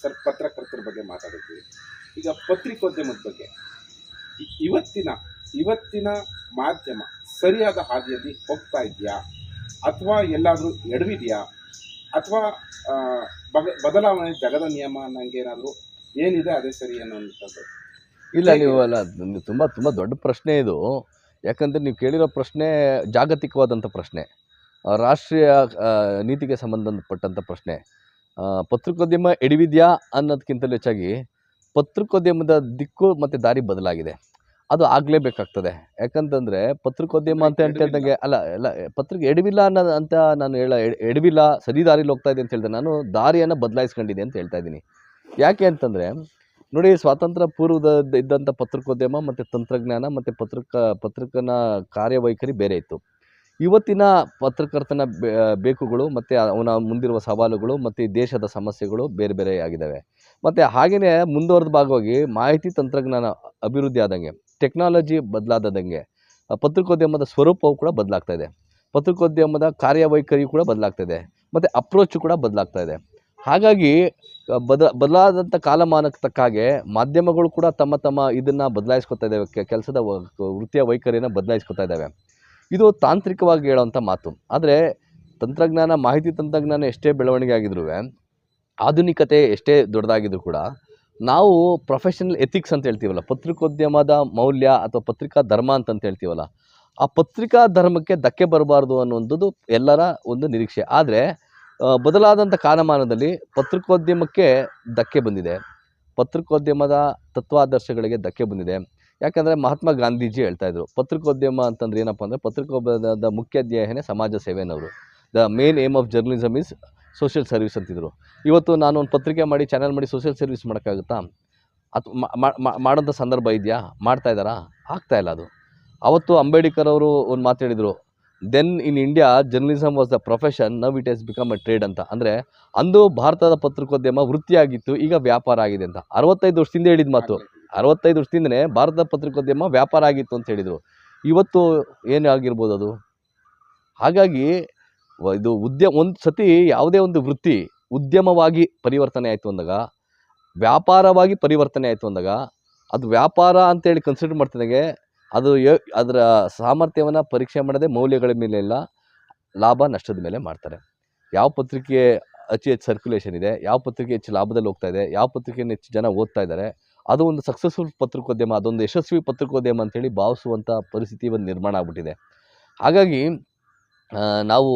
Sir, ಪತ್ರಕರ್ತರ ಬಗ್ಗೆ ಮಾತಾಡಿದ್ವಿ. ಈಗ ಪತ್ರಿಕೋದ್ಯಮದ ಬಗ್ಗೆ. ಇವತ್ತಿನ ಇವತ್ತಿನ ಮಾಧ್ಯಮ ಸರಿಯಾದ ಹಾದಿಯಲ್ಲಿ ಹೋಗ್ತಾ ಇದೆಯಾ? ಅಥವಾ ಎಲ್ಲಾದರೂ ಎಡವಿದೆಯಾ? ಅಥವಾ ಬಗ, ಬದಲಾವಣೆ ಜಗದ ನಿಯಮ ಅನ್ನಂಗೆ ಏನಾದರೂ ಏನಿದೆ ಅದೇ ಸರಿ ಅನ್ನೋಂಥದ್ದು ಇಲ್ಲ, ನೀವು ಅಲ್ಲ ತುಂಬ ತುಂಬ ದೊಡ್ಡ ಪ್ರಶ್ನೆ ಇದು. ಯಾಕಂದರೆ ನೀವು ಕೇಳಿರೋ ಪ್ರಶ್ನೆ ಜಾಗತಿಕವಾದಂಥ ಪ್ರಶ್ನೆ. ರಾಷ್ಟ್ರೀಯ ನೀತಿಗೆ ಸಂಬಂಧಪಟ್ಟಂಥ ಪ್ರಶ್ನೆ. ಪತ್ರಿಕೋದ್ಯಮ ಎಡವಿದ್ಯಾ ಅನ್ನೋದಕ್ಕಿಂತಲೂ ಹೆಚ್ಚಾಗಿ ಪತ್ರಿಕೋದ್ಯಮದ ದಿಕ್ಕು ಮತ್ತು ದಾರಿ ಬದಲಾಗಿದೆ. ಅದು ಆಗಲೇಬೇಕಾಗ್ತದೆ. ಯಾಕಂತಂದರೆ ಪತ್ರಿಕೋದ್ಯಮ ಅಂತ ಹೇಳ್ತಿದ್ದಂಗೆ ಅಲ್ಲ ಅಲ್ಲ ಪತ್ರಿಕೆ ಎಡವಿಲ್ಲ ಅನ್ನೋದು ಅಂತ ನಾನು ಹೇಳ ಎಡ್- ಎಡವಿಲ್ಲ ಸರಿ ದಾರಿಲಿ ಹೋಗ್ತಾ ಇದೆ ಅಂತ ಹೇಳಿದೆ. ನಾನು ದಾರಿಯನ್ನು ಬದಲಾಯಿಸ್ಕೊಂಡಿದೆ ಅಂತ ಹೇಳ್ತಾ ಇದ್ದೀನಿ. ಯಾಕೆ ಅಂತಂದರೆ ನೋಡಿ ಸ್ವಾತಂತ್ರ್ಯ ಪೂರ್ವದ ಇದ್ದಂಥ ಪತ್ರಿಕೋದ್ಯಮ ಮತ್ತು ತಂತ್ರಜ್ಞಾನ ಮತ್ತು ಪತ್ರಿಕ ಪತ್ರಿಕನ ಕಾರ್ಯವೈಖರಿ ಬೇರೆ ಇತ್ತು. ಇವತ್ತಿನ ಪತ್ರಕರ್ತನ ಬೇಕುಗಳು ಮತ್ತು ಅವನ ಮುಂದಿರುವ ಸವಾಲುಗಳು ಮತ್ತು ದೇಶದ ಸಮಸ್ಯೆಗಳು ಬೇರೆ ಬೇರೆ ಆಗಿದ್ದಾವೆ. ಮತ್ತು ಹಾಗೆಯೇ ಮುಂದುವರೆದ ಭಾಗವಾಗಿ ಮಾಹಿತಿ ತಂತ್ರಜ್ಞಾನ ಅಭಿವೃದ್ಧಿ ಆದಂಗೆ, ಟೆಕ್ನಾಲಜಿ ಬದಲಾದಂಗೆ ಪತ್ರಿಕೋದ್ಯಮದ ಸ್ವರೂಪವು ಕೂಡ ಬದಲಾಗ್ತಾ ಇದೆ. ಪತ್ರಿಕೋದ್ಯಮದ ಕಾರ್ಯವೈಖರಿ ಕೂಡ ಬದಲಾಗ್ತಾ ಇದೆ. ಮತ್ತು ಅಪ್ರೋಚು ಕೂಡ ಬದಲಾಗ್ತಾ ಇದೆ. ಹಾಗಾಗಿ ಬದ, ಬದಲಾದಂಥ ಕಾಲಮಾನಕ್ಕೆ ತಕ್ಕ ಹಾಗೆ ಮಾಧ್ಯಮಗಳು ಕೂಡ ತಮ್ಮ ತಮ್ಮ ಇದನ್ನು ಬದಲಾಯಿಸ್ಕೊತಾ ಇದ್ದಾವೆ. ಕೆಲಸದ ವೃತ್ತಿಯ ವೈಖರಿಯನ್ನು ಬದಲಾಯಿಸ್ಕೊತಾ ಇದ್ದಾವೆ. ಇದು ತಾಂತ್ರಿಕವಾಗಿ ಹೇಳೋವಂಥ ಮಾತು. ಆದರೆ ತಂತ್ರಜ್ಞಾನ, ಮಾಹಿತಿ ತಂತ್ರಜ್ಞಾನ ಎಷ್ಟೇ ಬೆಳವಣಿಗೆ ಆಗಿದ್ರೂ, ಆಧುನಿಕತೆ ಎಷ್ಟೇ ದೊಡ್ಡದಾಗಿದ್ರು ಕೂಡ ನಾವು ಪ್ರೊಫೆಷನಲ್ ಎಥಿಕ್ಸ್ ಅಂತ ಹೇಳ್ತೀವಲ್ಲ, ಪತ್ರಿಕೋದ್ಯಮದ ಮೌಲ್ಯ ಅಥವಾ ಪತ್ರಿಕಾ ಧರ್ಮ ಅಂತಂತ ಹೇಳ್ತೀವಲ್ಲ, ಆ ಪತ್ರಿಕಾ ಧರ್ಮಕ್ಕೆ ಧಕ್ಕೆ ಬರಬಾರ್ದು ಅನ್ನುವಂಥದ್ದು ಎಲ್ಲರ ಒಂದು ನಿರೀಕ್ಷೆ. ಆದರೆ ಬದಲಾದಂಥ ಕಾಲಮಾನದಲ್ಲಿ ಪತ್ರಿಕೋದ್ಯಮಕ್ಕೆ ಧಕ್ಕೆ ಬಂದಿದೆ. ಪತ್ರಿಕೋದ್ಯಮದ ತತ್ವಾದರ್ಶಗಳಿಗೆ ಧಕ್ಕೆ ಬಂದಿದೆ. ಯಾಕಂದರೆ ಮಹಾತ್ಮ ಗಾಂಧೀಜಿ ಹೇಳ್ತಾ ಇದ್ರು, ಪತ್ರಿಕೋದ್ಯಮ ಅಂತಂದ್ರೆ ಏನಪ್ಪ ಅಂದರೆ ಪತ್ರಿಕೋದ್ಯಮದ ಮುಖ್ಯ ಅಧ್ಯಾಯನೇ ಸಮಾಜ ಸೇವೆ ಅನ್ನೋರು the main aim of journalism is social service ಅಂತಿದ್ರು. ಇವತ್ತು ನಾನು ಒಂದು ಪತ್ರಿಕೆ ಮಾಡಿ ಚಾನಲ್ ಮಾಡಿ ಸೋಷಿಯಲ್ ಸರ್ವಿಸ್ ಮಾಡೋಕ್ಕಾಗುತ್ತಾ? ಅಥವಾ ಮಾಡೋಂಥ ಸಂದರ್ಭ ಇದೆಯಾ? ಮಾಡ್ತಾ ಇದ್ದಾರಾ? ಆಗ್ತಾ ಇಲ್ಲ ಅದು. ಅವತ್ತು ಅಂಬೇಡ್ಕರ್ ಅವರು ಒಂದು ಮಾತು ಹೇಳಿದರು then in India journalism was the profession now it has become a trade ಅಂತ. ಅಂದರೆ, ಅಂದು ಭಾರತದ ಪತ್ರಿಕೋದ್ಯಮ ವೃತ್ತಿಯಾಗಿತ್ತು, ಈಗ ವ್ಯಾಪಾರ ಆಗಿದೆ ಅಂತ. ಅರವತ್ತೈದು ವರ್ಷದಿಂದ ಹೇಳಿದ ಮಾತು. ಅರವತ್ತೈದು ವರ್ಷದಿಂದನೇ ಭಾರತ ಪತ್ರಿಕೋದ್ಯಮ ವ್ಯಾಪಾರ ಆಗಿತ್ತು ಅಂತ ಹೇಳಿದರು. ಇವತ್ತು ಏನು ಆಗಿರ್ಬೋದು ಅದು? ಹಾಗಾಗಿ ಇದು ಉದ್ಯಮ, ಒಂದು ಸತಿ ಯಾವುದೇ ಒಂದು ವೃತ್ತಿ ಉದ್ಯಮವಾಗಿ ಪರಿವರ್ತನೆ ಆಯಿತು ಅಂದಾಗ, ವ್ಯಾಪಾರವಾಗಿ ಪರಿವರ್ತನೆ ಆಯಿತು ಅಂದಾಗ, ಅದು ವ್ಯಾಪಾರ ಅಂತೇಳಿ ಕನ್ಸಿಡರ್ ಮಾಡ್ತಿದ್ದಂಗೆ ಅದು ಅದರ ಸಾಮರ್ಥ್ಯವನ್ನು ಪರೀಕ್ಷೆ ಮಾಡದೆ ಮೌಲ್ಯಗಳ ಮೇಲೆ ಇಲ್ಲ, ಲಾಭ ನಷ್ಟದ ಮೇಲೆ ಮಾಡ್ತಾರೆ. ಯಾವ ಪತ್ರಿಕೆ ಅತಿ ಹೆಚ್ಚು ಸರ್ಕ್ಯುಲೇಷನ್ ಇದೆ, ಯಾವ ಪತ್ರಿಕೆ ಹೆಚ್ಚು ಲಾಭದಲ್ಲಿ ಹೋಗ್ತಾ ಇದೆ, ಯಾವ ಪತ್ರಿಕೆಯನ್ನು ಹೆಚ್ಚು ಜನ ಓದ್ತಾ ಇದ್ದಾರೆ ಅದು ಒಂದು ಸಕ್ಸಸ್ಫುಲ್ ಪತ್ರಿಕೋದ್ಯಮ, ಅದೊಂದು ಯಶಸ್ವಿ ಪತ್ರಿಕೋದ್ಯಮ ಅಂತೇಳಿ ಭಾವಿಸುವಂಥ ಪರಿಸ್ಥಿತಿ ಒಂದು ನಿರ್ಮಾಣ ಆಗ್ಬಿಟ್ಟಿದೆ. ಹಾಗಾಗಿ ನಾವು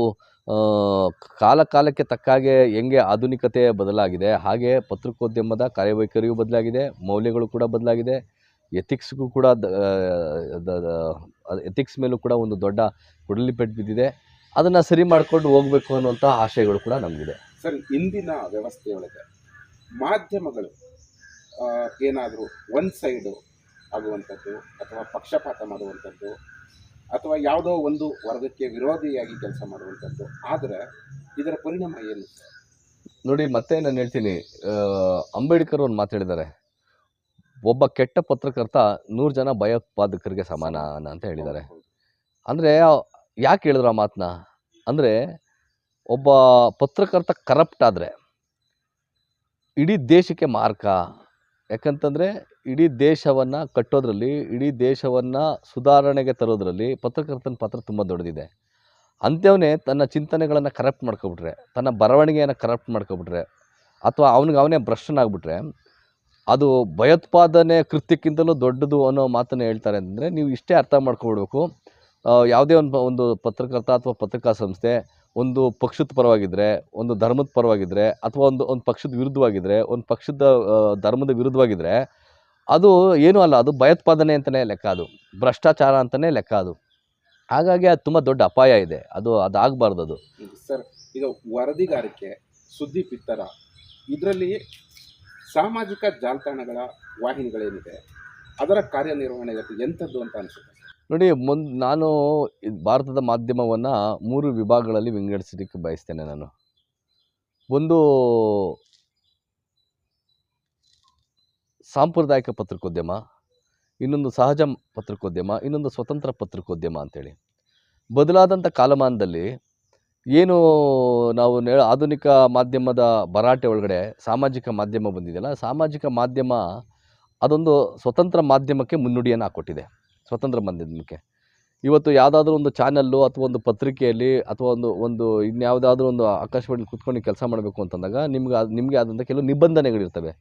ಕಾಲ ಕಾಲಕ್ಕೆ ತಕ್ಕ ಹಾಗೆ ಆಧುನಿಕತೆ ಬದಲಾಗಿದೆ, ಹಾಗೆ ಪತ್ರಿಕೋದ್ಯಮದ ಕಾರ್ಯವೈಖರಿಯೂ ಬದಲಾಗಿದೆ, ಮೌಲ್ಯಗಳು ಕೂಡ ಬದಲಾಗಿದೆ ಎಥಿಕ್ಸ್ಗೂ ಕೂಡ ಎಥಿಕ್ಸ್ ಮೇಲೂ ಕೂಡ ಒಂದು ದೊಡ್ಡ ಕುಡಲಿ ಪೆಟ್ಟು ಬಿದ್ದಿದೆ. ಅದನ್ನು ಸರಿ ಮಾಡಿಕೊಂಡು ಹೋಗಬೇಕು ಅನ್ನುವಂಥ ಆಶಯಗಳು ಕೂಡ ನಮಗಿದೆ. ಸರ್, ಇಂದಿನ ವ್ಯವಸ್ಥೆಯೊಳಗೆ ಮಾಧ್ಯಮಗಳು ಏನಾದರೂ ಒನ್ ಸೈಡು ಆಗುವಂಥದ್ದು ಅಥವಾ ಪಕ್ಷಪಾತ ಮಾಡುವಂಥದ್ದು ಅಥವಾ ಯಾವುದೋ ಒಂದು ವರ್ಗಕ್ಕೆ ವಿರೋಧಿಯಾಗಿ ಕೆಲಸ ಮಾಡುವಂಥದ್ದು. ಆದರೆ ಇದರ ಪರಿಣಾಮ ಏನು? ನೋಡಿ ಮತ್ತೆ ನಾನು ಹೇಳ್ತೀನಿ. ಅಂಬೇಡ್ಕರ್ ಒಂದು ಮಾತಾಡಿದ್ದಾರೆ. ಒಬ್ಬ ಕೆಟ್ಟ ಪತ್ರಕರ್ತ ನೂರು ಜನ ಭಯೋತ್ಪಾದಕರಿಗೆ ಸಮಾನ ಅಂತ ಹೇಳಿದ್ದಾರೆ. ಅಂದರೆ ಯಾಕೆ ಹೇಳಿದ್ರು ಆ ಮಾತನ್ನ ಅಂದರೆ ಒಬ್ಬ ಪತ್ರಕರ್ತ ಕರಪ್ಟ್ ಆದರೆ ಇಡೀ ದೇಶಕ್ಕೆ ಮಾರ್ಕ ಯಾಕಂತಂದರೆ ಇಡೀ ದೇಶವನ್ನು ಕಟ್ಟೋದ್ರಲ್ಲಿ, ಇಡೀ ದೇಶವನ್ನು ಸುಧಾರಣೆಗೆ ತರೋದ್ರಲ್ಲಿ ಪತ್ರಕರ್ತನ ಪಾತ್ರ ತುಂಬ ದೊಡ್ಡದಿದೆ. ಅಂಥವನೇ ತನ್ನ ಚಿಂತನೆಗಳನ್ನು ಕರಪ್ಟ್ ಮಾಡ್ಕೊಬಿಟ್ರೆ, ತನ್ನ ಬರವಣಿಗೆಯನ್ನು ಕರಪ್ಟ್ ಮಾಡ್ಕೊಬಿಟ್ರೆ, ಅಥವಾ ಅವನಿಗೆ ಅವನೇ ಭ್ರಷ್ಟನಾಗ್ಬಿಟ್ರೆ ಅದು ಭಯೋತ್ಪಾದನೆ ಕೃತ್ಯಕ್ಕಿಂತಲೂ ದೊಡ್ಡದು ಅನ್ನೋ ಮಾತನ್ನು ಹೇಳ್ತಾರೆ ಅಂದರೆ ನೀವು ಇಷ್ಟೇ ಅರ್ಥ ಮಾಡ್ಕೊಬಿಡ್ಬೇಕು ಯಾವುದೇ ಒಂದು ಒಂದು ಪತ್ರಕರ್ತ ಅಥವಾ ಪತ್ರಿಕಾ ಸಂಸ್ಥೆ ಒಂದು ಪಕ್ಷದ ಪರವಾಗಿದ್ದರೆ ಒಂದು ಧರ್ಮದ ಪರವಾಗಿದ್ದರೆ ಅಥವಾ ಒಂದು ಒಂದು ಪಕ್ಷದ ವಿರುದ್ಧವಾಗಿದ್ದರೆ ಒಂದು ಪಕ್ಷದ ಧರ್ಮದ ವಿರುದ್ಧವಾಗಿದ್ದರೆ ಅದು ಏನೂ ಅಲ್ಲ, ಅದು ಭಯೋತ್ಪಾದನೆ ಅಂತಲೇ ಲೆಕ್ಕ ಅದು. ಭ್ರಷ್ಟಾಚಾರ ಅಂತಲೇ ಲೆಕ್ಕ ಅದು. ಹಾಗಾಗಿ ಅದು ತುಂಬ ದೊಡ್ಡ ಅಪಾಯ ಇದೆ. ಅದು ಅದಾಗಬಾರ್ದು ಅದು. ಸರ್, ಈಗ ವರದಿಗಾರಿಕೆ, ಸುದ್ದಿ ಪಿತ್ತರ, ಇದರಲ್ಲಿ ಸಾಮಾಜಿಕ ಜಾಲತಾಣಗಳ ವಾಹಿನಿಗಳೇನಿದೆ, ಅದರ ಕಾರ್ಯನಿರ್ವಹಣೆ ಎಂಥದ್ದು ಅಂತ ಅನಿಸುತ್ತೆ ನೋಡಿ ಮುಂದ್ ನಾನು ಭಾರತದ ಮಾಧ್ಯಮವನ್ನು ಮೂರು ವಿಭಾಗಗಳಲ್ಲಿ ವಿಂಗಡಿಸಲಿಕ್ಕೆ ಬಯಸ್ತೇನೆ ನಾನು. ಒಂದು ಸಾಂಪ್ರದಾಯಿಕ ಪತ್ರಿಕೋದ್ಯಮ, ಇನ್ನೊಂದು ಸಹಜ ಪತ್ರಿಕೋದ್ಯಮ, ಇನ್ನೊಂದು ಸ್ವತಂತ್ರ ಪತ್ರಿಕೋದ್ಯಮ ಅಂತೇಳಿ. ಬದಲಾದಂಥ ಕಾಲಮಾನದಲ್ಲಿ ಏನು ನಾವು ಆಧುನಿಕ ಮಾಧ್ಯಮದ ಭರಾಟೆ ಒಳಗಡೆ ಸಾಮಾಜಿಕ ಮಾಧ್ಯಮ ಬಂದಿದೆಯಲ್ಲ, ಸಾಮಾಜಿಕ ಮಾಧ್ಯಮ ಅದೊಂದು ಸ್ವತಂತ್ರ ಮಾಧ್ಯಮಕ್ಕೆ ಮುನ್ನುಡಿಯನ್ನು ಹಾಕ್ಕೊಟ್ಟಿದೆ ಸ್ವತಂತ್ರ ಬಂದಿದ್ದಕ್ಕೆ ಇವತ್ತು ಯಾವುದಾದ್ರೂ ಒಂದು ಚಾನಲ್ಲು ಅಥವಾ ಒಂದು ಪತ್ರಿಕೆಯಲ್ಲಿ ಅಥವಾ ಒಂದು ಒಂದು ಇನ್ಯಾವುದಾದ್ರೂ ಒಂದು ಆಕಾಶವಾಣಿ ಕುತ್ಕೊಂಡು ಕೆಲಸ ಮಾಡಬೇಕು ಅಂತಂದಾಗ ನಿಮ್ಗೆ ನಿಮಗೆ ಆದಂಥ ಕೆಲವು ನಿಬಂಧನೆಗಳಿರ್ತವೆ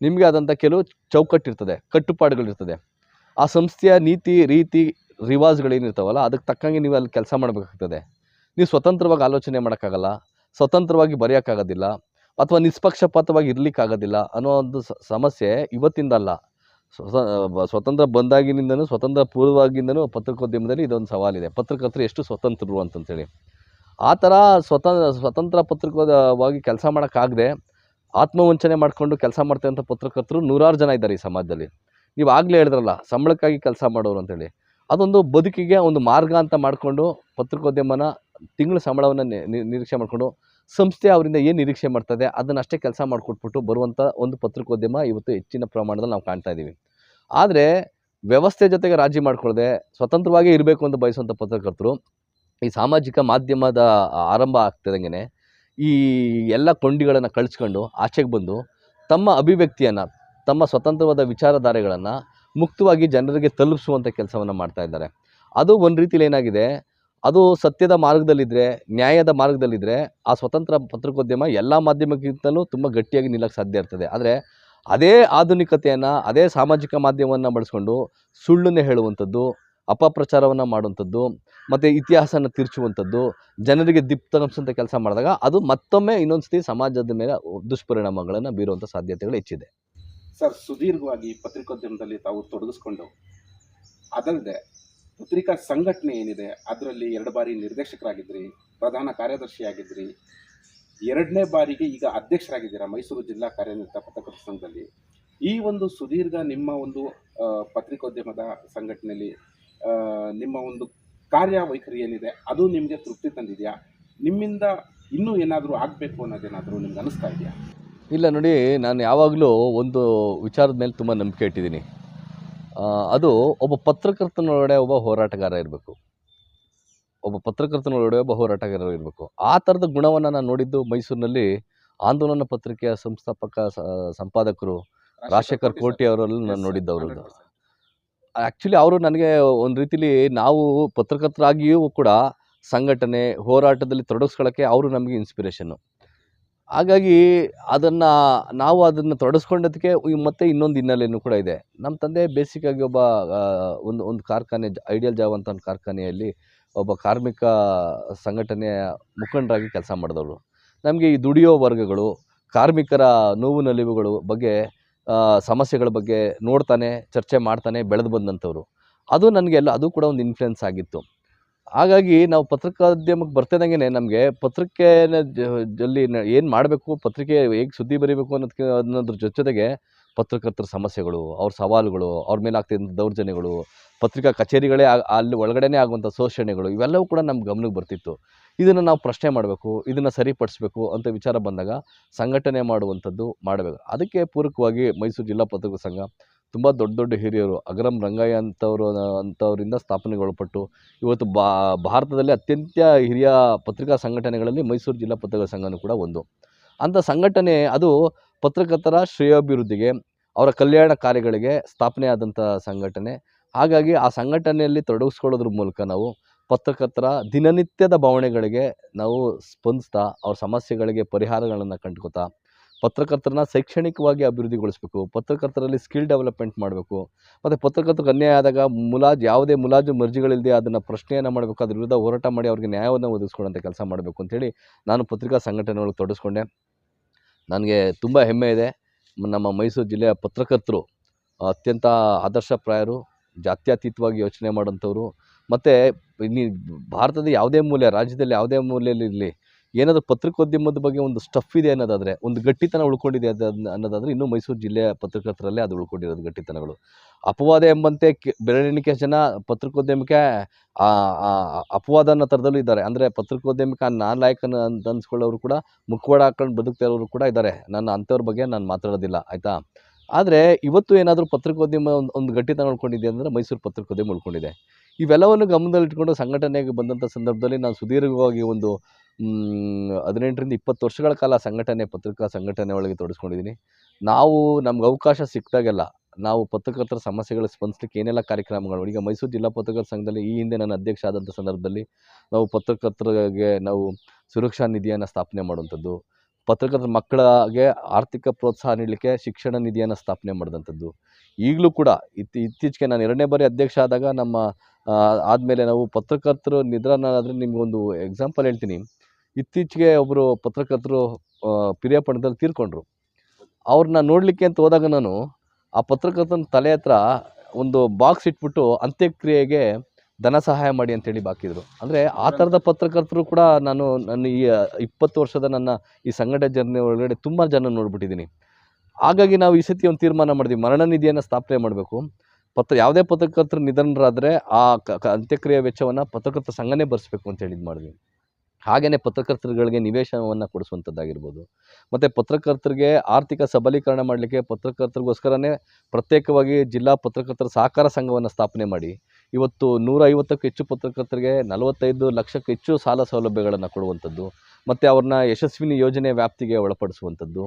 ನಿಮಗೆ ಆದಂಥ ಕೆಲವು ಚೌಕಟ್ಟಿರ್ತದೆ ಕಟ್ಟುಪಾಡುಗಳಿರ್ತದೆ ಆ ಸಂಸ್ಥೆಯ ನೀತಿ, ರೀತಿ ರಿವಾಜ್ಗಳೇನಿರ್ತಾವಲ್ಲ ಅದಕ್ಕೆ ತಕ್ಕಂಗೆ ನೀವು ಅಲ್ಲಿ ಕೆಲಸ ಮಾಡಬೇಕಾಗ್ತದೆ. ನೀವು ಸ್ವತಂತ್ರವಾಗಿ ಆಲೋಚನೆ ಮಾಡೋಕ್ಕಾಗಲ್ಲ, ಸ್ವತಂತ್ರವಾಗಿ ಬರೆಯೋಕ್ಕಾಗೋದಿಲ್ಲ ಅಥವಾ ನಿಷ್ಪಕ್ಷಪಾತವಾಗಿ ಇರಲಿಕ್ಕಾಗೋದಿಲ್ಲ ಅನ್ನೋ ಒಂದು ಸಮಸ್ಯೆ ಇವತ್ತಿಂದಲ್ಲ. ಸ್ವತಂತ್ರ ಬಂದಾಗಿನಿಂದನೂ ಸ್ವತಂತ್ರ ಪೂರ್ವವಾಗಿಂದನೂ ಪತ್ರಿಕೋದ್ಯಮದಲ್ಲಿ ಇದೊಂದು ಸವಾಲಿದೆ. ಪತ್ರಕರ್ತರು ಎಷ್ಟು ಸ್ವತಂತ್ರರು ಅಂತಂತೇಳಿ. ಆ ಥರ ಸ್ವತಂತ್ರ ಸ್ವತಂತ್ರ ಪತ್ರಿಕೋದವಾಗಿ ಕೆಲಸ ಮಾಡೋಕ್ಕಾಗದೆ ಆತ್ಮವಂಚನೆ ಮಾಡಿಕೊಂಡು ಕೆಲಸ ಮಾಡ್ತಕ್ಕಂಥ ಪತ್ರಕರ್ತರು ನೂರಾರು ಜನ ಇದ್ದಾರೆ ಈ ಸಮಾಜದಲ್ಲಿ. ನೀವು ಆಗಲೇ ಹೇಳಿದ್ರಲ್ಲ, ಸಂಬಳಕ್ಕಾಗಿ ಕೆಲಸ ಮಾಡೋರು ಅಂತೇಳಿ. ಅದೊಂದು ಬದುಕಿಗೆ ಒಂದು ಮಾರ್ಗ ಅಂತ ಮಾಡಿಕೊಂಡು ಪತ್ರಿಕೋದ್ಯಮನ ತಿಂಗಳ ಸಂಬಳವನ್ನು ನಿರೀಕ್ಷೆ ಮಾಡಿಕೊಂಡು ಸಂಸ್ಥೆ ಅವರಿಂದ ಏನು ನಿರೀಕ್ಷೆ ಮಾಡ್ತದೆ, ಅದನ್ನು ಅಷ್ಟೇ ಕೆಲಸ ಮಾಡಿಕೊಟ್ಬಿಟ್ಟು ಬರುವಂಥ ಒಂದು ಪತ್ರಿಕೋದ್ಯಮ ಇವತ್ತು ಹೆಚ್ಚಿನ ಪ್ರಮಾಣದಲ್ಲಿ ನಾವು ಕಾಣ್ತಾ ಇದ್ದೀವಿ ಆದರೆ ವ್ಯವಸ್ಥೆ ಜೊತೆಗೆ ರಾಜಿ ಮಾಡ್ಕೊಳ್ಳದೆ ಸ್ವತಂತ್ರವಾಗಿ ಇರಬೇಕು ಅಂತ ಬಯಸುವಂಥ ಪತ್ರಕರ್ತರು, ಈ ಸಾಮಾಜಿಕ ಮಾಧ್ಯಮದ ಆರಂಭ ಆಗ್ತಿದಂಗೆ ಈ ಎಲ್ಲ ಕೊಂಡಿಗಳನ್ನು ಕಳಿಸ್ಕೊಂಡು ಆಚೆಗೆ ಬಂದು ತಮ್ಮ ಅಭಿವ್ಯಕ್ತಿಯನ್ನು, ತಮ್ಮ ಸ್ವತಂತ್ರವಾದ ವಿಚಾರಧಾರೆಗಳನ್ನು ಮುಕ್ತವಾಗಿ ಜನರಿಗೆ ತಲುಪಿಸುವಂಥ ಕೆಲಸವನ್ನು ಮಾಡ್ತಾ ಇದ್ದಾರೆ. ಅದು ಒಂದು ರೀತಿಯಲ್ಲಿ ಏನಾಗಿದೆ ಅದು ಸತ್ಯದ ಮಾರ್ಗದಲ್ಲಿದ್ದರೆ ನ್ಯಾಯದ ಮಾರ್ಗದಲ್ಲಿದ್ದರೆ ಆ ಸ್ವತಂತ್ರ ಪತ್ರಿಕೋದ್ಯಮ ಎಲ್ಲ ಮಾಧ್ಯಮಕ್ಕಿಂತಲೂ ತುಂಬ ಗಟ್ಟಿಯಾಗಿ ನಿಲ್ಲಕ್ಕೆ ಸಾಧ್ಯ ಇರ್ತದೆ. ಆದರೆ ಅದೇ ಆಧುನಿಕತೆಯನ್ನು, ಅದೇ ಸಾಮಾಜಿಕ ಮಾಧ್ಯಮವನ್ನು ಬಳಸ್ಕೊಂಡು ಸುಳ್ಳನ್ನೇ ಹೇಳುವಂಥದ್ದು, ಅಪಪ್ರಚಾರವನ್ನು ಮಾಡುವಂಥದ್ದು, ಮತ್ತು ಇತಿಹಾಸನ ತಿರುಚುವಂಥದ್ದು, ಜನರಿಗೆ ದಿಪ್ ತಲುಪಿಸೋಂಥ ಕೆಲಸ ಮಾಡಿದಾಗ ಅದು ಮತ್ತೊಮ್ಮೆ ಇನ್ನೊಂದು ಸತಿ ಸಮಾಜದ ಮೇಲೆ ದುಷ್ಪರಿಣಾಮಗಳನ್ನು ಬೀರುವಂಥ ಸಾಧ್ಯತೆಗಳು ಹೆಚ್ಚಿದೆ. ಸರ್, ಸುದೀರ್ಘವಾಗಿ ಪತ್ರಿಕೋದ್ಯಮದಲ್ಲಿ ತಾವು ತೊಡಗಿಸ್ಕೊಂಡು ಅದಲ್ಲದೆ ಪತ್ರಿಕಾ ಸಂಘಟನೆ ಏನಿದೆ, ಅದರಲ್ಲಿ ಎರಡು ಬಾರಿ ನಿರ್ದೇಶಕರಾಗಿದ್ರಿ, ಪ್ರಧಾನ ಕಾರ್ಯದರ್ಶಿಯಾಗಿದ್ರಿ. ಎರಡನೇ ಬಾರಿಗೆ ಈಗ ಅಧ್ಯಕ್ಷರಾಗಿದ್ದೀರಾ ಮೈಸೂರು ಜಿಲ್ಲಾ ಕಾರ್ಯನಿರತ ಪತ್ರಕರ್ತ ಸಂಘದಲ್ಲಿ. ಈ ಒಂದು ಸುದೀರ್ಘ ನಿಮ್ಮ ಒಂದು ಪತ್ರಿಕೋದ್ಯಮದ ಸಂಘಟನೆಯಲ್ಲಿ ನಿಮ್ಮ ಒಂದು ಕಾರ್ಯವೈಖರಿ ಏನಿದೆ, ಅದು ನಿಮಗೆ ತೃಪ್ತಿ ತಂದಿದೆಯಾ? ನಿಮ್ಮಿಂದ ಇನ್ನೂ ಏನಾದರೂ ಆಗಬೇಕು ಅನ್ನೋದೇನಾದರೂ ನಿಮ್ಗೆ ಅನಿಸ್ತಾ ಇದೆಯಾ? ಇಲ್ಲ ನೋಡಿ, ನಾನು ಯಾವಾಗಲೂ ಒಂದು ವಿಚಾರದ ಮೇಲೆ ತುಂಬ ನಂಬಿಕೆ ಇಟ್ಟಿದ್ದೀನಿ. ಅದು ಒಬ್ಬ ಪತ್ರಕರ್ತನೊಳಗಡೆ ಒಬ್ಬ ಹೋರಾಟಗಾರ ಇರಬೇಕು. ಒಬ್ಬ ಪತ್ರಕರ್ತನೊಳಗಡೆ ಒಬ್ಬ ಹೋರಾಟಗಾರ ಇರಬೇಕು. ಆ ಥರದ ಗುಣವನ್ನು ನಾನು ನೋಡಿದ್ದು ಮೈಸೂರಿನಲ್ಲಿ ಆಂದೋಲನ ಪತ್ರಿಕೆಯ ಸಂಸ್ಥಾಪಕ ಸಂಪಾದಕರು ರಾಜಶೇಖರ್ ಕೋಟಿ ಅವರಲ್ಲಿ ನಾನು ನೋಡಿದ್ದು ಅವ್ರದ್ದು. ಆ್ಯಕ್ಚುಲಿ ಅವರು ನನಗೆ ಒಂದು ರೀತಿಲಿ ನಾವು ಪತ್ರಕರ್ತರಾಗಿಯೂ ಕೂಡ ಸಂಘಟನೆ ಹೋರಾಟದಲ್ಲಿ ತೊಡಗಿಸ್ಕೊಳ್ಳೋಕ್ಕೆ ಅವರು ನಮಗೆ ಇನ್ಸ್ಪಿರೇಷನ್ನು ಹಾಗಾಗಿ ಅದನ್ನು ನಾವು ಅದನ್ನು ತೊಡಸ್ಕೊಂಡದಕ್ಕೆ ಮತ್ತೆ ಇನ್ನೊಂದು ಹಿನ್ನೆಲೆಯೂ ಕೂಡ ಇದೆ. ನಮ್ಮ ತಂದೆ ಬೇಸಿಕ್ಕಾಗಿ ಒಬ್ಬ ಒಂದು ಒಂದು ಕಾರ್ಖಾನೆ ಐಡಿಯಲ್ ಜಾಬ್ ಅಂತ ಒಂದು ಕಾರ್ಖಾನೆಯಲ್ಲಿ ಒಬ್ಬ ಕಾರ್ಮಿಕ ಸಂಘಟನೆಯ ಮುಖಂಡರಾಗಿ ಕೆಲಸ ಮಾಡಿದವರು. ನಮಗೆ ಈ ದುಡಿಯೋ ವರ್ಗಗಳು, ಕಾರ್ಮಿಕರ ನೋವು ನಲಿವುಗಳು ಬಗ್ಗೆ ಸಮಸ್ಯೆಗಳ ಬಗ್ಗೆ ನೋಡ್ತಾನೆ, ಚರ್ಚೆ ಮಾಡ್ತಾನೆ ಬೆಳೆದು ಬಂದಂಥವ್ರು. ಅದು ನನಗೆಲ್ಲ ಅದು ಕೂಡ ಒಂದು ಇನ್ಫ್ಲುಯೆನ್ಸ್ ಆಗಿತ್ತು. ಹಾಗಾಗಿ ನಾವು ಪತ್ರಿಕೋದ್ಯಮಕ್ಕೆ ಬರ್ತಿದ್ದಂಗೆ ನಮಗೆ ಪತ್ರಿಕೆನ ಜಲ್ಲಿ ಏನು ಮಾಡಬೇಕು, ಪತ್ರಿಕೆ ಹೇಗೆ ಸುದ್ದಿ ಬರೀಬೇಕು ಅನ್ನೋದಕ್ಕೆ ಅನ್ನೋದ್ರ ಜೊತೆ ಜೊತೆಗೆ ಪತ್ರಕರ್ತರ ಸಮಸ್ಯೆಗಳು, ಅವ್ರ ಸವಾಲುಗಳು, ಅವ್ರ ಮೇಲೆ ದೌರ್ಜನ್ಯಗಳು, ಪತ್ರಿಕಾ ಕಚೇರಿಗಳೇ ಅಲ್ಲಿ ಒಳಗಡೆನೇ ಆಗುವಂಥ ಶೋಷಣೆಗಳು, ಇವೆಲ್ಲವೂ ಕೂಡ ನಮ್ಮ ಗಮನಕ್ಕೆ ಬರ್ತಿತ್ತು. ಇದನ್ನು ನಾವು ಪ್ರಶ್ನೆ ಮಾಡಬೇಕು, ಇದನ್ನು ಸರಿಪಡಿಸ್ಬೇಕು ಅಂತ ವಿಚಾರ ಬಂದಾಗ ಸಂಘಟನೆ ಮಾಡುವಂಥದ್ದು ಮಾಡಬೇಕು. ಅದಕ್ಕೆ ಪೂರಕವಾಗಿ ಮೈಸೂರು ಜಿಲ್ಲಾ ಪತ್ರಕರ್ತರ ಸಂಘ ತುಂಬ ದೊಡ್ಡ ದೊಡ್ಡ ಹಿರಿಯರು. ಅಗರಂ ರಂಗಯ್ಯ ಅಂಥವರು ಅಂಥವರಿಂದ ಸ್ಥಾಪನೆಗೊಳಪಟ್ಟು ಇವತ್ತು ಭಾರತದಲ್ಲಿ ಅತ್ಯಂತ ಹಿರಿಯ ಪತ್ರಿಕಾ ಸಂಘಟನೆಗಳಲ್ಲಿ ಮೈಸೂರು ಜಿಲ್ಲಾ ಪತ್ರಿಕಾ ಸಂಘನೂ ಕೂಡ ಒಂದು. ಅಂಥ ಸಂಘಟನೆ ಅದು ಪತ್ರಕರ್ತರ ಶ್ರೇಯಾಭಿವೃದ್ಧಿಗೆ, ಅವರ ಕಲ್ಯಾಣ ಕಾರ್ಯಗಳಿಗೆ ಸ್ಥಾಪನೆ ಆದಂಥ ಸಂಘಟನೆ. ಹಾಗಾಗಿ ಆ ಸಂಘಟನೆಯಲ್ಲಿ ತೊಡಗಿಸ್ಕೊಳ್ಳೋದ್ರ ಮೂಲಕ ನಾವು ಪತ್ರಕರ್ತರ ದಿನನಿತ್ಯದ ಭಾವನೆಗಳಿಗೆ ನಾವು ಸ್ಪಂದಿಸ್ತಾ, ಅವ್ರ ಸಮಸ್ಯೆಗಳಿಗೆ ಪರಿಹಾರಗಳನ್ನು ಕಂಡುಕೊತಾ ಪತ್ರಕರ್ತರನ್ನ ಶೈಕ್ಷಣಿಕವಾಗಿ ಅಭಿವೃದ್ಧಿಗೊಳಿಸಬೇಕು, ಪತ್ರಕರ್ತರಲ್ಲಿ ಸ್ಕಿಲ್ ಡೆವಲಪ್ಮೆಂಟ್ ಮಾಡಬೇಕು, ಮತ್ತು ಪತ್ರಕರ್ತರಿಗೆ ಅನ್ಯಾಯ ಆದಾಗ ಮುಲಾಜ್, ಯಾವುದೇ ಮುಲಾಜು ಮರ್ಜಿಗಳಿಲ್ಲದೆ ಅದನ್ನು ಪ್ರಶ್ನೆಯನ್ನು ಮಾಡಬೇಕು, ಅದ್ರ ವಿರುದ್ಧ ಹೋರಾಟ ಮಾಡಿ ಅವ್ರಿಗೆ ನ್ಯಾಯವನ್ನು ಒದಗಿಸ್ಕೊಡೋಂಥ ಕೆಲಸ ಮಾಡಬೇಕು ಅಂತೇಳಿ ನಾನು ಪತ್ರಿಕಾ ಸಂಘಟನೆಗಳು ತೊಡಗಿಸ್ಕೊಂಡೆ ನನಗೆ ತುಂಬ ಹೆಮ್ಮೆ ಇದೆ. ನಮ್ಮ ಮೈಸೂರು ಜಿಲ್ಲೆಯ ಪತ್ರಕರ್ತರು, ಅತ್ಯಂತ ಆದರ್ಶಪ್ರಾಯರು, ಜಾತ್ಯತೀತವಾಗಿ ಯೋಚನೆ ಮಾಡೋಂಥವ್ರು ಮತ್ತು ನೀ ಭಾರತದ ಯಾವುದೇ ಮೂಲೆ, ರಾಜ್ಯದಲ್ಲಿ ಯಾವುದೇ ಮೂಲೆಯಲ್ಲಿ ಇರಲಿ ಏನಾದರೂ ಪತ್ರಿಕೋದ್ಯಮದ ಬಗ್ಗೆ ಒಂದು ಸ್ಟಫ್ ಇದೆ ಅನ್ನೋದಾದರೆ, ಒಂದು ಗಟ್ಟಿತನ ಉಳ್ಕೊಂಡಿದೆ ಅನ್ನೋದಾದ್ರೆ ಅನ್ನೋದಾದರೆ ಇನ್ನೂ ಮೈಸೂರು ಜಿಲ್ಲೆಯ ಪತ್ರಕರ್ತರಲ್ಲೇ ಅದು ಉಳ್ಕೊಂಡಿರೋದು ಗಟ್ಟಿತನಗಳು. ಅಪವಾದ ಎಂಬಂತೆ ಬೆರಳೆಣಿಕೆ ಜನ ಪತ್ರಿಕೋದ್ಯಮಕ್ಕೆ ಅಪವಾದ ಅನ್ನೋ ಥರದಲ್ಲೂ ಇದ್ದಾರೆ. ಅಂದರೆ ಪತ್ರಿಕೋದ್ಯಮಕ್ಕೆ ನಾನು ಅಂತ ಅನ್ಸ್ಕೊಳ್ಳೋರು ಕೂಡ, ಮುಖವಾಡ ಹಾಕೊಂಡು ಬದುಕ್ತಾ ಇರೋರು ಕೂಡ ಇದ್ದಾರೆ. ನಾನು ಅಂಥವ್ರ ಬಗ್ಗೆ ನಾನು ಮಾತಾಡೋದಿಲ್ಲ, ಆಯಿತಾ? ಆದರೆ ಇವತ್ತು ಏನಾದರೂ ಪತ್ರಿಕೋದ್ಯಮ ಒಂದು ಗಟ್ಟಿತನ ಉಳ್ಕೊಂಡಿದೆ ಅಂದರೆ ಮೈಸೂರು ಪತ್ರಿಕೋದ್ಯಮ ಉಳ್ಕೊಂಡಿದೆ. ಇವೆಲ್ಲವನ್ನು ಗಮನದಲ್ಲಿಟ್ಕೊಂಡು ಸಂಘಟನೆಗೆ ಬಂದಂಥ ಸಂದರ್ಭದಲ್ಲಿ ನಾನು ಸುದೀರ್ಘವಾಗಿ ಒಂದು ಹದಿನೆಂಟರಿಂದ ಇಪ್ಪತ್ತು ವರ್ಷಗಳ ಕಾಲ ಸಂಘಟನೆ, ಪತ್ರಿಕಾ ಸಂಘಟನೆ ಒಳಗೆ ತೊಡಸ್ಕೊಂಡಿದ್ದೀನಿ. ನಾವು ನಮ್ಗೆ ಅವಕಾಶ ಸಿಕ್ತಾಗೆಲ್ಲ ನಾವು ಪತ್ರಕರ್ತರ ಸಮಸ್ಯೆಗಳು ಸ್ಪಂದಿಸ್ಲಿಕ್ಕೆ ಏನೆಲ್ಲ ಕಾರ್ಯಕ್ರಮಗಳು, ಈಗ ಮೈಸೂರು ಜಿಲ್ಲಾ ಪತ್ರಕರ್ತರ ಸಂಘದಲ್ಲಿ ಈ ಹಿಂದೆ ನಾನು ಅಧ್ಯಕ್ಷ ಆದಂಥ ಸಂದರ್ಭದಲ್ಲಿ ನಾವು ಪತ್ರಕರ್ತರಿಗೆ ನಾವು ಸುರಕ್ಷಾ ನಿಧಿಯನ್ನು ಸ್ಥಾಪನೆ ಮಾಡುವಂಥದ್ದು, ಪತ್ರಕರ್ತರ ಮಕ್ಕಳಿಗೆ ಆರ್ಥಿಕ ಪ್ರೋತ್ಸಾಹ ನೀಡಲಿಕ್ಕೆ ಶಿಕ್ಷಣ ನಿಧಿಯನ್ನು ಸ್ಥಾಪನೆ ಮಾಡಿದಂಥದ್ದು. ಈಗಲೂ ಕೂಡ ಇತ್ತಿ, ಇತ್ತೀಚೆಗೆ ನಾನು ಎರಡನೇ ಬಾರಿ ಅಧ್ಯಕ್ಷ ಆದಾಗ ನಮ್ಮ ಆದಮೇಲೆ ನಾವು ಪತ್ರಕರ್ತರು ಆದರೆ ನಿಮಗೊಂದು ಎಕ್ಸಾಂಪಲ್ ಹೇಳ್ತೀನಿ. ಇತ್ತೀಚೆಗೆ ಒಬ್ಬರು ಪತ್ರಕರ್ತರು ಪಿರಿಯಾಪಟ್ಟಣದಲ್ಲಿ ತೀರ್ಕೊಂಡ್ರು. ಅವ್ರನ್ನ ನೋಡಲಿಕ್ಕೆ ಅಂತ ಹೋದಾಗ ನಾನು ಆ ಪತ್ರಕರ್ತನ ತಲೆ ಹತ್ರ ಒಂದು ಬಾಕ್ಸ್ ಇಟ್ಬಿಟ್ಟು ಅಂತ್ಯಕ್ರಿಯೆಗೆ ಧನ ಸಹಾಯ ಮಾಡಿ ಅಂತೇಳಿ ಬಾಕಿದ್ರು. ಅಂದರೆ ಆ ಥರದ ಪತ್ರಕರ್ತರು ಕೂಡ ನಾನು ನನ್ನ ಈ ಇಪ್ಪತ್ತು ವರ್ಷದ ನನ್ನ ಈ ಸಂಘಟನೆ ಜರ್ನಿ ಒಳಗಡೆ ತುಂಬ ಜನ ನೋಡ್ಬಿಟ್ಟಿದ್ದೀನಿ. ಹಾಗಾಗಿ ನಾವು ಈ ಸತಿ ಒಂದು ತೀರ್ಮಾನ ಮಾಡಿದ್ವಿ. ಮರಣ ನಿಧಿಯನ್ನು ಸ್ಥಾಪನೆ ಮಾಡಬೇಕು. ಪತ್ರ, ಯಾವುದೇ ಪತ್ರಕರ್ತರು ನಿಧನರಾದರೆ ಆ ಅಂತ್ಯಕ್ರಿಯೆ ವೆಚ್ಚವನ್ನು ಪತ್ರಕರ್ತ ಸಂಘನೇ ಭರಿಸ್ಬೇಕು ಅಂತ ಇದು ಮಾಡಿದ್ವಿ ಹಾಗೆಯೇ ಪತ್ರಕರ್ತರುಗಳಿಗೆ ನಿವೇಶನವನ್ನು ಕೊಡಿಸುವಂಥದ್ದಾಗಿರ್ಬೋದು. ಮತ್ತು ಪತ್ರಕರ್ತರಿಗೆ ಆರ್ಥಿಕ ಸಬಲೀಕರಣ ಮಾಡಲಿಕ್ಕೆ ಪತ್ರಕರ್ತರಿಗೋಸ್ಕರನೇ ಪ್ರತ್ಯೇಕವಾಗಿ ಜಿಲ್ಲಾ ಪತ್ರಕರ್ತರ ಸಹಕಾರ ಸಂಘವನ್ನು ಸ್ಥಾಪನೆ ಮಾಡಿ. ಇವತ್ತು ನೂರ ಐವತ್ತಕ್ಕೂ ಹೆಚ್ಚು ಪತ್ರಕರ್ತರಿಗೆ ನಲವತ್ತೈದು ಲಕ್ಷಕ್ಕೂ ಹೆಚ್ಚು ಸಾಲ ಸೌಲಭ್ಯಗಳನ್ನು ಕೊಡುವಂಥದ್ದು, ಮತ್ತು ಅವ್ರನ್ನ ಯಶಸ್ವಿನಿ ಯೋಜನೆ ವ್ಯಾಪ್ತಿಗೆ ಒಳಪಡಿಸುವಂಥದ್ದು.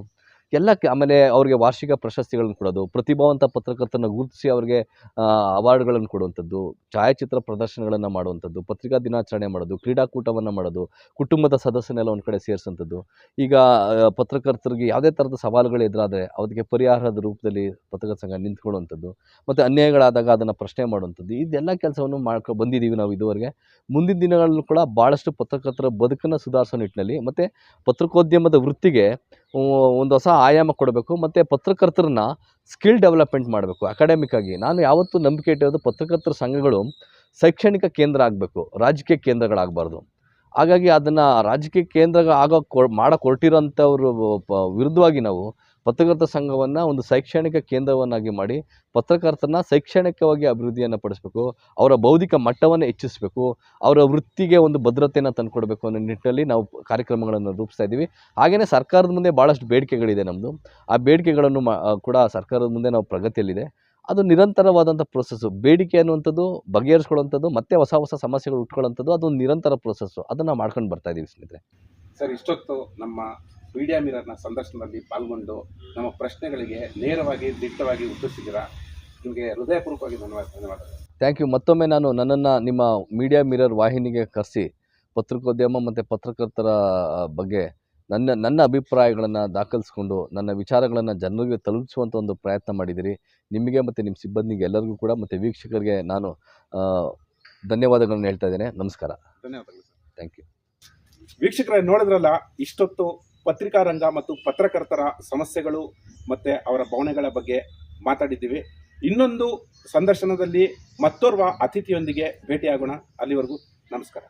ಎಲ್ಲ ಆಮೇಲೆ ಅವ್ರಿಗೆ ವಾರ್ಷಿಕ ಪ್ರಶಸ್ತಿಗಳನ್ನು ಕೊಡೋದು, ಪ್ರತಿಭಾವಂತ ಪತ್ರಕರ್ತರನ್ನ ಗುರುತಿಸಿ ಅವ್ರಿಗೆ ಅವಾರ್ಡ್ಗಳನ್ನು ಕೊಡುವಂಥದ್ದು, ಛಾಯಾಚಿತ್ರ ಪ್ರದರ್ಶನಗಳನ್ನು ಮಾಡುವಂಥದ್ದು, ಪತ್ರಿಕಾ ದಿನಾಚರಣೆ ಮಾಡೋದು, ಕ್ರೀಡಾಕೂಟವನ್ನು ಮಾಡೋದು, ಕುಟುಂಬದ ಸದಸ್ಯನೆಲ್ಲ ಒಂದು ಕಡೆ ಸೇರಿಸುವಂಥದ್ದು ಈಗ ಪತ್ರಕರ್ತರಿಗೆ ಯಾವುದೇ ಥರದ ಸವಾಲುಗಳು ಎದುರಾದರೆ ಅದಕ್ಕೆ ಪರಿಹಾರದ ರೂಪದಲ್ಲಿ ಪತ್ರಕರ್ತ ಸಂಘ ನಿಂತ್ಕೊಳ್ಳುವಂಥದ್ದು ಮತ್ತು ಅನ್ಯಾಯಗಳಾದಾಗ ಅದನ್ನು ಪ್ರಶ್ನೆ ಮಾಡುವಂಥದ್ದು, ಇದೆಲ್ಲ ಕೆಲಸವನ್ನು ಮಾಡ್ಕೊ ಬಂದಿದ್ದೀವಿ ನಾವು ಇದುವರೆಗೆ. ಮುಂದಿನ ದಿನಗಳಲ್ಲೂ ಕೂಡ ಭಾಳಷ್ಟು ಪತ್ರಕರ್ತರ ಬದುಕನ್ನು ಸುಧಾರಿಸೋ ನಿಟ್ಟಿನಲ್ಲಿ, ಮತ್ತು ಪತ್ರಿಕೋದ್ಯಮದ ವೃತ್ತಿಗೆ ಒಂದು ಹೊಸ ಆಯಾಮ ಕೊಡಬೇಕು, ಮತ್ತು ಪತ್ರಕರ್ತರನ್ನ ಸ್ಕಿಲ್ ಡೆವಲಪ್ಮೆಂಟ್ ಮಾಡಬೇಕು. ಅಕಾಡೆಮಿಕ್ ಆಗಿ. ನಾನು ಯಾವತ್ತೂ ನಂಬಿಕೆ ಇಟ್ಟಿರೋದು ಪತ್ರಕರ್ತರ ಸಂಘಗಳು ಶೈಕ್ಷಣಿಕ ಕೇಂದ್ರ ಆಗಬೇಕು, ರಾಜಕೀಯ ಕೇಂದ್ರಗಳಾಗಬಾರ್ದು. ಹಾಗಾಗಿ ಅದನ್ನು ರಾಜಕೀಯ ಕೇಂದ್ರ ಆಗೋ ಕೊ ಮಾಡಕ್ಕೆ ಹೊರ್ಟಿರೋಂಥವ್ರ ಪ- ವಿರುದ್ಧವಾಗಿ ನಾವು ಪತ್ರಕರ್ತರ ಸಂಘವನ್ನು ಒಂದು ಶೈಕ್ಷಣಿಕ ಕೇಂದ್ರವನ್ನಾಗಿ ಮಾಡಿ ಪತ್ರಕರ್ತರನ್ನ ಶೈಕ್ಷಣಿಕವಾಗಿ ಅಭಿವೃದ್ಧಿಯನ್ನು ಪಡಿಸಬೇಕು, ಅವರ ಬೌದ್ಧಿಕ ಮಟ್ಟವನ್ನು ಹೆಚ್ಚಿಸಬೇಕು, ಅವರ ವೃತ್ತಿಗೆ ಒಂದು ಭದ್ರತೆಯನ್ನು ತಂದುಕೊಡಬೇಕು ಅನ್ನೋ ನಿಟ್ಟಿನಲ್ಲಿ ನಾವು ಕಾರ್ಯಕ್ರಮಗಳನ್ನು ರೂಪಿಸ್ತಾ ಇದ್ದೀವಿ. ಹಾಗೆಯೇ ಸರ್ಕಾರದ ಮುಂದೆ ಭಾಳಷ್ಟು ಬೇಡಿಕೆಗಳಿದೆ ನಮ್ಮದು ಆ ಬೇಡಿಕೆಗಳನ್ನು ಕೂಡ ಸರ್ಕಾರದ ಮುಂದೆ ನಾವು ಪ್ರಗತಿಯಲ್ಲಿದೆ. ಅದು ನಿರಂತರವಾದಂಥ ಪ್ರೊಸೆಸ್ಸು ಬೇಡಿಕೆ ಅನ್ನುವಂಥದ್ದು ಬಗೆಹರಿಸ್ಕೊಳ್ಳುವಂಥದ್ದು, ಮತ್ತೆ ಹೊಸ ಹೊಸ ಸಮಸ್ಯೆಗಳು ಉಟ್ಕೊಳ್ಳೋಂಥದ್ದು ಅದು ನಿರಂತರ ಪ್ರೊಸೆಸ್ಸು ಅದನ್ನು ಮಾಡ್ಕೊಂಡು ಬರ್ತಾ ಇದ್ದೀವಿ ಸ್ನೇಹಿತರೆ. ಸರ್, ಇಷ್ಟೊತ್ತು ನಮ್ಮ ಮೀಡಿಯಾ ಮಿರರ್ನ ಸಂದರ್ಶನದಲ್ಲಿ ಪಾಲ್ಗೊಂಡು ನಮ್ಮ ಪ್ರಶ್ನೆಗಳಿಗೆ ನೇರವಾಗಿ ದಿಟ್ಟವಾಗಿ ಉತ್ತರಿಸಿದ್ದೀರಾ? ನಿಮಗೆ ಹೃದಯಪೂರ್ವಕವಾಗಿ ಧನ್ಯವಾದ ಧನ್ಯವಾದಗಳು ಥ್ಯಾಂಕ್ ಯು ಮತ್ತೊಮ್ಮೆ ನಾನು ನನ್ನನ್ನು ನಿಮ್ಮ ಮೀಡಿಯಾ ಮಿರರ್ ವಾಹಿನಿಗೆ ಕರೆಸಿ ಪತ್ರಿಕೋದ್ಯಮ ಮತ್ತು ಪತ್ರಕರ್ತರ ಬಗ್ಗೆ ನನ್ನ ನನ್ನ ಅಭಿಪ್ರಾಯಗಳನ್ನು ದಾಖಲಿಸ್ಕೊಂಡು ನನ್ನ ವಿಚಾರಗಳನ್ನು ಜನರಿಗೆ ತಲುಪಿಸುವಂಥ ಒಂದು ಪ್ರಯತ್ನ ಮಾಡಿದ್ದೀರಿ ನಿಮಗೆ ಮತ್ತು ನಿಮ್ಮ ಸಿಬ್ಬಂದಿಗೆ ಎಲ್ಲರಿಗೂ ಕೂಡ ಮತ್ತು ವೀಕ್ಷಕರಿಗೆ ನಾನು ಧನ್ಯವಾದಗಳನ್ನು ಹೇಳ್ತಾ ಇದ್ದೇನೆ. ನಮಸ್ಕಾರ. ಧನ್ಯವಾದಗಳು ಸರ್. ಥ್ಯಾಂಕ್ ಯು ವೀಕ್ಷಕರೇ ನೋಡಿದ್ರಲ್ಲ ಇಷ್ಟೊತ್ತು ಪತ್ರಿಕಾ ರಂಗ ಮತ್ತು ಪತ್ರಕರ್ತರ ಸಮಸ್ಯೆಗಳು ಮತ್ತು ಅವರ ಭಾವನೆಗಳ ಬಗ್ಗೆ ಮಾತಾಡಿದ್ದೀವಿ. ಇನ್ನೊಂದು ಸಂದರ್ಶನದಲ್ಲಿ ಮತ್ತೋರ್ವ ಅತಿಥಿಯೊಂದಿಗೆ ಭೇಟಿಯಾಗೋಣ. ಅಲ್ಲಿವರೆಗೂ ನಮಸ್ಕಾರ.